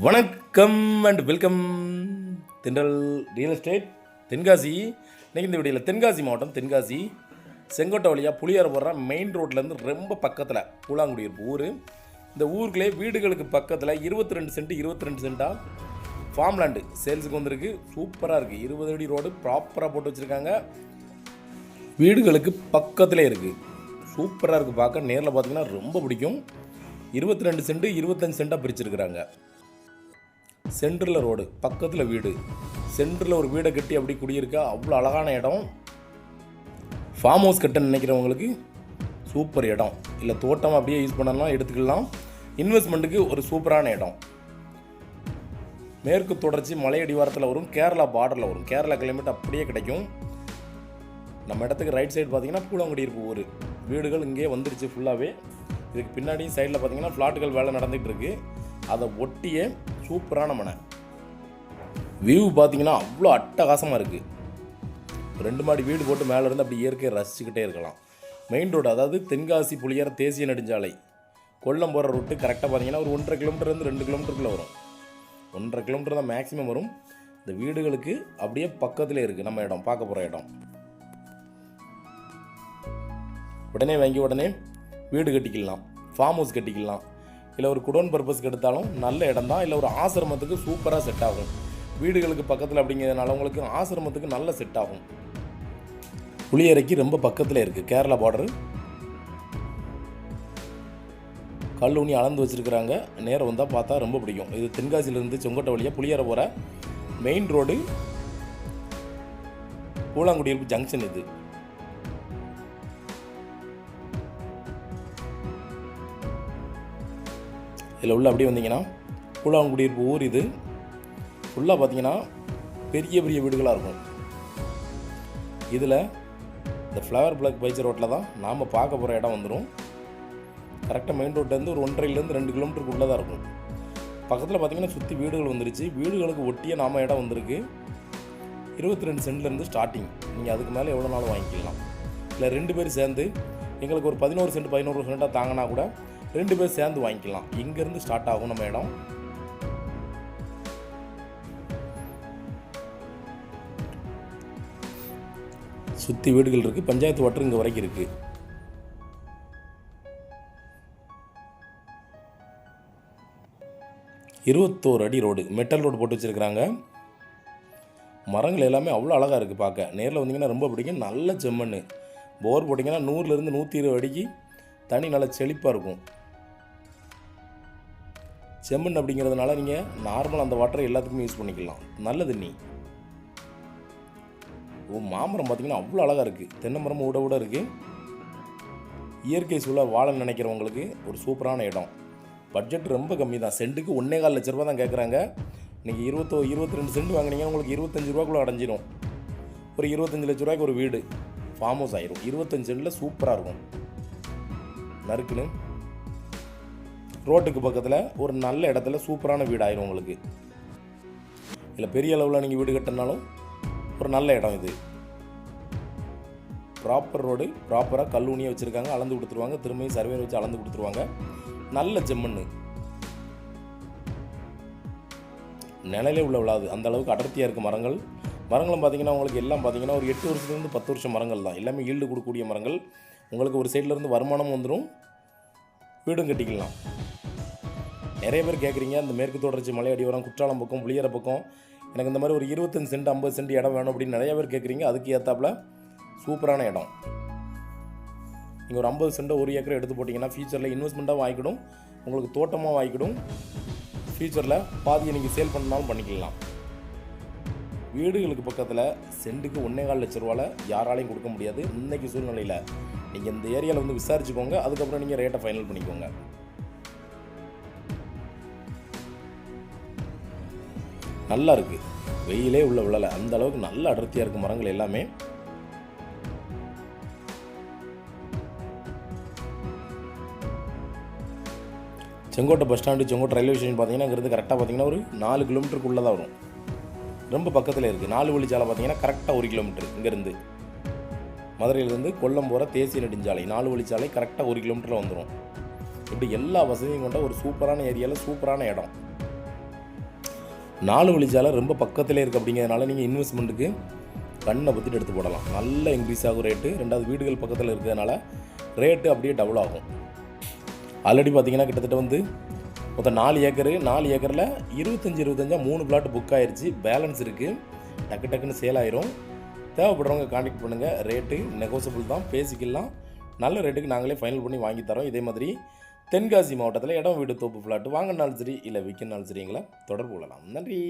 வணக்கம் and welcome Thendral real estate Tenkasi. இன்றைக்கி இந்த வீடியோவில் தென்காசி மாவட்டம் தென்காசி. செங்கோட்டை வழியாக புளியார் போடுற மெயின் ரோட்லேருந்து ரொம்ப பக்கத்தில் பூலாங்குடியிருப்பு ஊர். இந்த ஊருக்குள்ளே வீடுகளுக்கு பக்கத்தில் இருபத்தி ரெண்டு சென்ட் இருபத்தி ரெண்டு சென்ட்டாக ஃபார்ம் லேண்டு சேல்ஸுக்கு வந்திருக்கு. சூப்பராக இருக்குது இருபது அடி ரோடு ப்ராப்பராக போட்டு வச்சுருக்காங்க. வீடுகளுக்கு பக்கத்திலே இருக்குது சூப்பராக இருக்குது பார்க்க. நேரில் பார்த்தீங்கன்னா ரொம்ப பிடிக்கும். இருபத்தி ரெண்டு சென்ட் இருபத்தஞ்சு சென்ட்டாக பிரிச்சிருக்கிறாங்க. சென்டரில் ரோடு பக்கத்தில் வீடு. சென்டரில் ஒரு வீடை கட்டி அப்படி குடியிருக்கா? அவ்வளோ அழகான இடம். ஃபார்ம் ஹவுஸ் கட்ட நினைக்கிறவங்களுக்கு சூப்பர் இடம். இல்லை தோட்டம் அப்படியே யூஸ் பண்ணலாம் எடுத்துக்கலாம். இன்வெஸ்ட்மெண்ட்டுக்கு ஒரு சூப்பரான இடம். மேற்கு தொடர்ச்சி மலையடிவாரத்தில் வரும் கேரளா பார்டரில் வரும். கேரளா கிளைமேட் அப்படியே கிடைக்கும். நம்ம இடத்துக்கு ரைட் சைடு பார்த்தீங்கன்னா பூலாங்குடி இருக்கு ஊர். வீடுகள் இங்கே வந்துருச்சு ஃபுல்லாகவே இதுக்கு பின்னாடி சைடில் பார்த்தீங்கன்னா ஃப்ளாட்டுகள் வேலை நடந்துகிட்டு இருக்குது அதை ஒட்டியே சூப்பரான மனை. வியூ பார்த்தீங்கன்னா அவ்வளோ அட்டகாசமாக இருக்குது ரெண்டு மாடி வீடு போட்டு மேலே இருந்து அப்படி இயற்கையை ரசிச்சுக்கிட்டே இருக்கலாம். மெயின் ரோடு அதாவது தென்காசி புளியர் தேசிய நெடுஞ்சாலை. கொல்லம் போகிற ரூட்டு கரெக்டாக பார்த்தீங்கன்னா ஒரு ஒன்றரை கிலோமீட்டர்லேருந்து ரெண்டு கிலோமீட்டருக்குள்ளே வரும். ஒன்றரை கிலோமீட்டர் தான் மேக்ஸிமம் வரும். இந்த வீடுகளுக்கு அப்படியே பக்கத்தில் இருக்குது நம்ம இடம் பார்க்க போகிற இடம். உடனே வாங்கி உடனே வீடு கட்டிக்கலாம். ஃபார்ம் ஹவுஸ் கட்டிக்கலாம். இல்லை ஒரு குடோன் பர்பஸ்க்கு எடுத்தாலும் நல்ல இடம் தான் இல்லை ஒரு ஆசிரமத்துக்கு சூப்பராக செட் ஆகும். வீடுகளுக்கு பக்கத்தில் அப்படிங்கிறதுனால உங்களுக்கு ஆசிரமத்துக்கு நல்ல செட் ஆகும். புளியரைக்கு ரொம்ப பக்கத்தில் இருக்குது கேரளா பார்டரு கல் ஊனி அளந்து வச்சுருக்கிறாங்க. நேரம் வந்தால் பார்த்தா ரொம்ப பிடிக்கும். இது தென்காசியிலேருந்து செங்கோட்டை வழியாக புளியரை போகிற மெயின் ரோடு கூழாங்குடியிருப்பு ஜங்ஷன் இது. இதில் உள்ள அப்படியே வந்தீங்கன்னா கூழாங்குடியிருப்பு ஊர் இது. ஃபுல்லாக பார்த்தீங்கன்னா பெரிய பெரிய வீடுகளாக இருக்கும். இதில் இந்த ஃப்ளவர் பிளாக் பைச்சர் ரோட்டில் தான் நாம் பார்க்க போகிற இடம் வந்துடும். கரெக்டாக மெயின் ரோட்லேருந்து ஒரு ஒன்றரைலேருந்து ரெண்டு கிலோமீட்டருக்கு உள்ளே தான் இருக்கும். பக்கத்தில் பார்த்தீங்கன்னா சுற்றி வீடுகள் வந்துருச்சு. வீடுகளுக்கு ஒட்டியே நாம இடம் வந்திருக்கு. இருபத்தி ரெண்டு சென்ட்லேருந்து ஸ்டார்டிங். நீங்கள் அதுக்கு மேலே எவ்வளோ நாளும் வாங்கிக்கலாம். இல்லை ரெண்டு பேர் சேர்ந்து எங்களுக்கு ஒரு பதினோரு சென்ட் பதினோரு சென்ட்டாக தாங்கினா கூட ரெண்டு பேர் சேர்ந்து வாங்கிக்கலாம். இங்கேருந்து ஸ்டார்ட் ஆகும் நம்ம இடம். சுற்றி வீடுகள் இருக்குது பஞ்சாயத்து வாட்டர் இங்கே வரைக்கும் இருக்குது இருபத்தோரு அடி ரோடு மெட்டல் ரோடு போட்டு வச்சுருக்குறாங்க. மரங்கள் எல்லாமே அவ்வளோ அழகாக இருக்குது பார்க்க. நேரில் வந்தீங்கன்னா ரொம்ப பிடிக்கும். நல்ல செம்மண் போர் போட்டிங்கன்னா நூறுலேருந்து நூற்றி இருபது அடிக்கு தண்ணி நல்லா செழிப்பாக இருக்கும். செம்மண் அப்படிங்கிறதுனால நீங்கள் நார்மல் அந்த வாட்டரை எல்லாத்துக்குமே யூஸ் பண்ணிக்கலாம். நல்ல தண்ணி ஓ மாமரம் பார்த்தீங்கன்னா அவ்வளோ அழகாக இருக்குது தென்னை மரம் விட விட இருக்குது இயற்கை சூழல் வாழ நினைக்கிறவங்களுக்கு ஒரு சூப்பரான இடம். பட்ஜெட் ரொம்ப கம்மி தான். சென்ட்டுக்கு ஒன்றே கால் லட்ச ரூபா தான் கேட்குறாங்க இன்றைக்கி இருபத்தோ இருபத்தி ரெண்டு சென்ட் வாங்குனீங்கன்னா உங்களுக்கு இருபத்தஞ்சு ரூபாக்குள்ளே அடைஞ்சிரும். ஒரு இருபத்தஞ்சு லட்ச ரூபாய்க்கு ஒரு வீடு. ஃபார்ம் ஹவுஸ் ஆயிரும். இருபத்தஞ்சு சென்டில் சூப்பராக இருக்கும். நறுக்குன்னு ரோட்டுக்கு பக்கத்தில் ஒரு நல்ல இடத்துல சூப்பரான வீடு ஆயிரும் உங்களுக்கு. இல்லை பெரிய அளவில் நீங்கள் வீடு கட்டினாலும் ஒரு நல்ல இடம் இது. ப்ராப்பர் ரோடு ப்ராப்பராக கல்லூனியாக வச்சுருக்காங்க அளந்து கொடுத்துருவாங்க திரும்பியும் சர்வேர் வச்சு அளந்து கொடுத்துருவாங்க. நல்ல செம்மண்ணு நிலையிலே உள்ள விழாது. அந்த அளவுக்கு அடர்த்தியாக இருக்குது மரங்கள். மரங்களும் பார்த்தீங்கன்னா உங்களுக்கு எல்லாம் பார்த்தீங்கன்னா ஒரு எட்டு வருஷத்துலேருந்து பத்து வருஷம் மரங்கள் தான். எல்லாமே ஈல்டு கொடுக்கக்கூடிய மரங்கள். உங்களுக்கு ஒரு சைட்லேருந்து வருமானம் வந்துடும் வீடும் கட்டிக்கலாம். நிறைய பேர் கேட்குறீங்க அந்த மேற்கு தொடர்ச்சி மலை அடிவாரம் குற்றாலம் பக்கம் புளியற பக்கம் எனக்கு இந்த மாதிரி ஒரு இருபத்தஞ்சு சென்ட் ஐம்பது சென்ட் இடம் வேணும் அப்படின்னு நிறைய பேர் கேட்குறீங்க. அதுக்கு ஏற்றாப்புல சூப்பரான இடம். நீங்கள் ஒரு ஐம்பது சென்ட் ஒரு ஏக்கர் எடுத்து போட்டிங்கன்னா ஃபியூச்சரில் இன்வெஸ்ட்மெண்ட்டாக வாங்கிக்கிடும் உங்களுக்கு தோட்டமாக வாங்கிக்கிடும். ஃபியூச்சரில் பாதியை நீங்கள் சேல் பண்ணாலும் பண்ணிக்கலாம். வீடுகளுக்கு பக்கத்தில் சென்ட்டுக்கு ஒன்றே கால் லட்ச ரூபாவில் யாராலையும் கொடுக்க முடியாது. இன்றைக்கி சூழ்நிலையில் நீங்கள் இந்த ஏரியாவில் வந்து விசாரிச்சுக்கோங்க. அதுக்கப்புறம் நீங்கள் ரேட்டை ஃபைனல் பண்ணிக்கோங்க. நல்லா இருக்குது வெயிலே உள்ள விழலை. அந்த அளவுக்கு நல்ல அடர்த்தியாக இருக்குது மரங்கள் எல்லாமே. Sengottai bus stand Sengottai railway station பார்த்தீங்கன்னா இங்கேருந்து கரெக்டாக பார்த்தீங்கன்னா ஒரு நாலு கிலோமீட்டருக்குள்ளே தான் வரும். ரொம்ப பக்கத்தில் இருக்குது நாலு வழிச்சாலை பார்த்தீங்கன்னா கரெக்டாக ஒரு கிலோமீட்டர் இங்கேருந்து மதுரையிலேருந்து கொல்லம் போகிற தேசிய நெடுஞ்சாலை. நாலு வழிச்சாலை கரெக்டாக ஒரு கிலோமீட்டரில் வந்துடும் இப்படி எல்லா வசதியும் கொண்ட ஒரு சூப்பரான ஏரியாவில் சூப்பரான இடம். நாலு வழிச்சாலை ரொம்ப பக்கத்திலே இருக்குது அப்படிங்கிறதுனால நீங்கள் இன்வெஸ்ட்மெண்ட்டுக்கு கண்ணை பற்றிட்டு எடுத்து போடலாம். நல்ல இன்க்ரீஸ் ஆகும் ரேட்டு. ரெண்டாவது வீடுகள் பக்கத்தில் இருக்கிறதுனால ரேட்டு அப்படியே டபுள் ஆகும். ஆல்ரெடி பார்த்தீங்கன்னா கிட்டத்தட்ட வந்து மொத்தம் நாலு ஏக்கரு. நாலு ஏக்கரில் இருபத்தஞ்சி இருபத்தஞ்சா மூணு பிளாட் புக் ஆயிருச்சு. பேலன்ஸ் இருக்குது டக்கு டக்குன்னு சேல் ஆயிரும். தேவைப்படுறவங்க காண்டாக்ட் பண்ணுங்கள் ரேட்டு நெகோசியபிள் தான். பேசிக்கலாம். நல்ல ரேட்டுக்கு நாங்களே ஃபைனல் பண்ணி வாங்கி தரோம். இதே மாதிரி தென்காசி மாவட்டத்தில் இடம் வீடு தோப்பு ஃப்ளாட்டு வாங்கினாலும் சரி இல்லை விற்கனாலும் சரிங்களா தொடர்பு கொள்ளலாம். நன்றி.